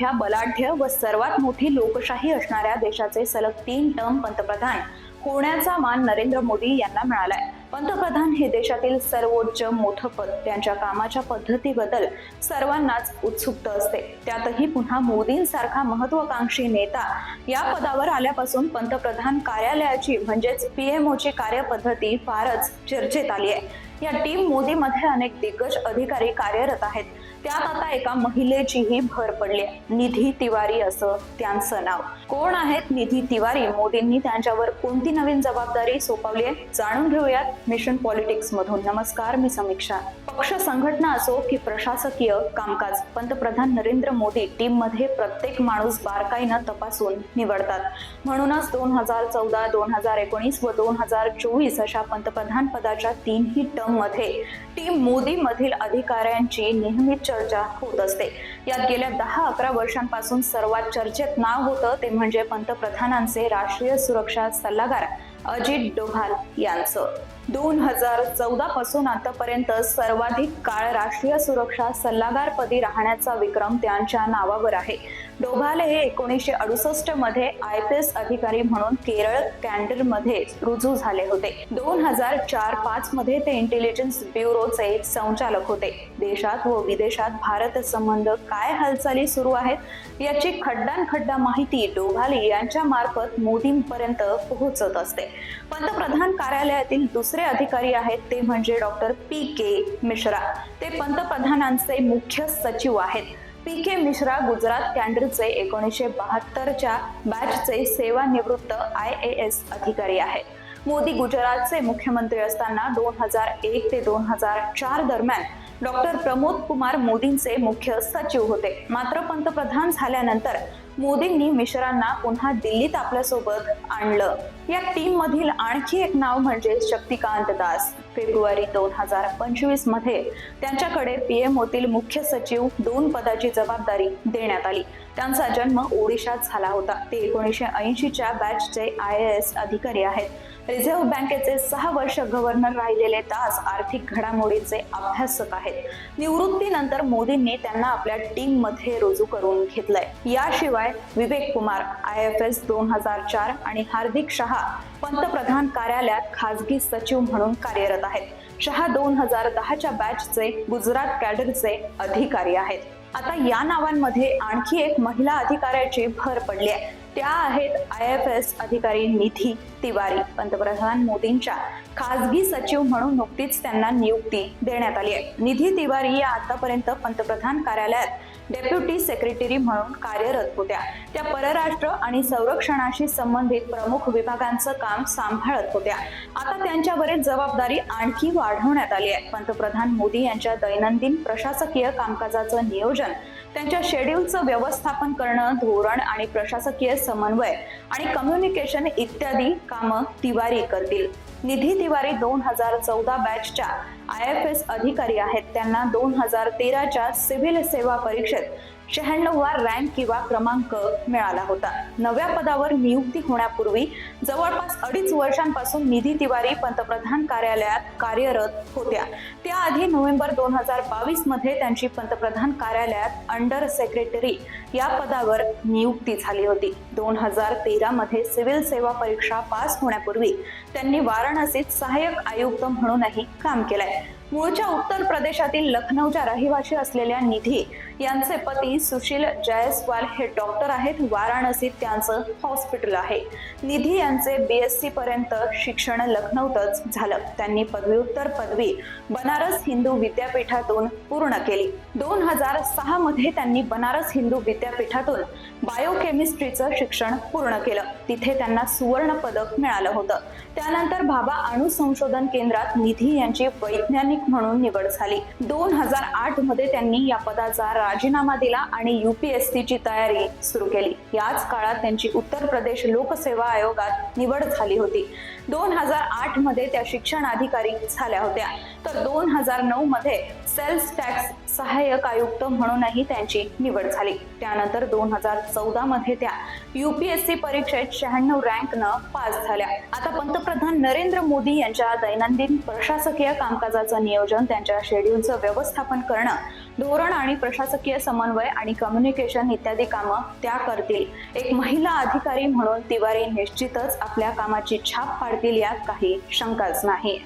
सारख्या बलाढ्य व सर्वात मोठी लोकशाही असणाऱ्या देशाचे सलग तीन टर्म पंतप्रधान होण्याचा मान नरेंद्र मोदी यांना मिळालाय. पंतप्रधान हे देशातील सर्वोच्च मोठं पद. त्यांच्या कामाच्या पद्धतीबद्दल सर्वांनाच उत्सुकता असते. त्यातही पुन्हा मोदींसारखा महत्वाकांक्षी नेता या पदावर आल्यापासून पंतप्रधान कार्यालयाची म्हणजेच पीएमओची कार्यपद्धती फारच चर्चेत आली आहे. या टीम मोदीमध्ये अनेक दिग्गज अधिकारी कार्यरत आहेत. त्यात आता एका महिलेचीही भर पडली आहे. निधी तिवारी असं त्यांचं नाव. कोण आहेत निधी तिवारी? मोदींनी त्यांच्यावर कोणती नवीन जबाबदारी सोपवली आहे? जाणून घेऊयात मिशन पॉलिटिक्स मधून नमस्कार मी समीक्षा. पक्ष संघटना असो की प्रशासकीय कामकाज पंतप्रधान नरेंद्र मोदी टीममध्ये प्रत्येक माणूस बारकाईनं तपासून निवडतात. म्हणूनच दोन हजार चौदा दोन हजार एकोणीस व दोन हजार चोवीस अशा पंतप्रधान पदाच्या तीनही टर्म मध्ये. टीम मोदी मधील अधिकाऱ्यांची नेहमी चर्चा होत असते. यात गेल्या दहा अकरा वर्षांपासून सर्वात चर्चेत नाव होतं ते म्हणजे पंतप्रधानांचे राष्ट्रीय सुरक्षा सल्लागार अजित डोभाल यांचं. दोन हजार चौदा पासून आतापर्यंत सर्वाधिक काळ राष्ट्रीय सुरक्षा सल्लागारपदी राहण्याचा विक्रम त्यांच्या नावावर आहे. डोभाल हे एकोणीसशे अडुसष्टमध्ये आय पी एस अधिकारी म्हणून केरळ कॅन्डरमध्ये रुजू झाले होते. दोन हजार चार पाच मध्ये ते इंटेलिजन्स ब्युरोचे संचालक होते. देशात व विदेशात भारत संबंध काय हालचाली सुरू आहेत याची खड्डानखड्डा माहिती डोभाल यांच्या मार्फत मोदींपर्यंत पोहोचत असते. पंतप्रधान कार्यालयातील दुसरे अधिकारी आहेत ते म्हणजे डॉक्टर पी के मिश्रा. ते पंतप्रधानांचे मुख्य सचिव आहेत. पी के मिश्रा गुजरात कॅन्डरचे एकोणीसशे बहात्तरच्या बॅचचे सेवानिवृत्त आय ए एस अधिकारी आहेत. मोदी गुजरातचे मुख्यमंत्री असताना दोन हजार एक ते दोन हजार चार दरम्यान डॉक्टर प्रमोद कुमार मोदींचे मुख्य सचिव होते. मात्र पंतप्रधान झाल्यानंतर मोदींनी मिश्रांना पुन्हा दिल्लीत आपल्यासोबत आणलं. या टीम मधील आणखी एक नाव म्हणजे शक्तिकांत दास. फेब्रुवारी दोन हजार पंचवीसमध्ये त्यांच्याकडे पीएमओतील मुख्य सचिव दोन पदाची जबाबदारी देण्यात आली. त्यांचा जन्म ओडिशात झाला होता. ते एकोणीसशे ऐंशीच्या बॅचचे आय एस अधिकारी आहेत. रिझर्व्ह बँकेचे सहा वर्ष गव्हर्नर राहिलेले दास आर्थिक घडामोडीचे अभ्यासक आहेत. निवृत्तीनंतर मोदींनी त्यांना आपल्या टीममध्ये रुजू करून घेतलंय. याशिवाय Vivek Kumar I F S दोन हजार चार आणि हार्दिक शहा पंतप्रधान कार्यालयात खासगी सचिव म्हणून कार्यरत आहेत. शहा दोन हजार दहाच्या बॅचचे गुजरात कॅडरचे अधिकारी आहेत. आता या नावांमध्ये आणखी एक महिला अधिकाऱ्याची भर पडली आहे. त्या आहेत आय एफ एस अधिकारी निधी तिवारी. पंतप्रधान मोदींच्या खासगी सचिव म्हणून नुकतीच त्यांना नियुक्ती देण्यात आली आहे. निधी तिवारी या आतापर्यंत पंतप्रधान कार्यालयात डेप्युटी सेक्रेटरी म्हणून कार्यरत होत्या. त्या परराष्ट्र आणि संरक्षणाशी संबंधित प्रमुख विभागांचं काम सांभाळत होत्या. आता त्यांच्यावरील जबाबदारी आणखी वाढवण्यात आली आहे. पंतप्रधान मोदी यांच्या दैनंदिन प्रशासकीय कामकाजाचं नियोजन त्यांच्या शेड्यूलचं व्यवस्थापन करणं धोरण आणि प्रशासकीय समन्वय आणि कम्युनिकेशन इत्यादी कामं तिवारी करतील. निधी तिवारी दोन हजार चौदा बॅचच्या आय एफ एस अधिकारी आहेत. त्यांना दोन हजार तेराच्या सिव्हिल सेवा परीक्षेत शहाण्णववा रँक किंवा क्रमांक मिळाला होता. नव्या पदावर नियुक्ती होण्यापूर्वी जवळपास अडीच वर्षांपासून निधी तिवारी पंतप्रधान कार्यालयात कार्यरत होत्या. त्याआधी नोव्हेंबर दोन हजार बावीसमध्ये त्यांची पंतप्रधान कार्यालयात अंडर सेक्रेटरी या पदावर नियुक्ती झाली होती. दोन हजार तेरा मध्ये सिव्हिल सेवा परीक्षा पास होण्यापूर्वी त्यांनी वाराणसीत सहाय्यक आयुक्त म्हणूनही काम केलंय. मूळच्या उत्तर प्रदेशातील लखनौच्या रहिवाशी असलेल्या निधी यांचे पती सुशील जयस्वाल हे डॉक्टर आहेत. वाराणसीत त्यांचं हॉस्पिटल आहे. निधी यांचे बीएससी पर्यंत शिक्षण लखनौतच झालं. त्यांनी पदव्युत्तर पदवी बनारस हिंदू विद्यापीठातून पूर्ण केली. दोन हजार सहा मध्ये त्यांनी बनारस हिंदू विद्यापीठातून बायोकेमिस्ट्रीचं शिक्षण पूर्ण केलं. तिथे त्यांना सुवर्ण पदक मिळालं होतं. त्यानंतर भाभा अणु संशोधन केंद्रात निधी यांची वैज्ञानिक म्हणून निवड झाली. दोन हजार आठमध्ये त्यांनी या पदाचा राजीनामा दिला आणि युपीएससी ची तयारी सुरू केली. याच काळात त्यांची उत्तर प्रदेश लोकसेवा आयोगात निवड झाली होती. दोन हजार आठमध्ये त्या शिक्षण अधिकारी झाल्या होत्या. तर दोन हजार नऊ मध्ये सेल्स टॅक्स सहाय्यक आयुक्त म्हणूनही त्यांची निवड झाली. त्यानंतर दोन हजार चौदा मध्ये त्या युपीएससी परीक्षेत शहाण्णव रँकनं पास झाल्या. आता पंतप्रधान नरेंद्र मोदी यांच्या दैनंदिन प्रशासकीय कामकाजाचं नियोजन त्यांच्या शेड्यूलचं व्यवस्थापन करणं धोरण आणि प्रशासकीय समन्वय आणि कम्युनिकेशन इत्यादी कामं त्या करतील. एक महिला अधिकारी म्हणून तिवारी निश्चितच आपल्या कामाची छाप पाडतील यात काही शंकाच नाही.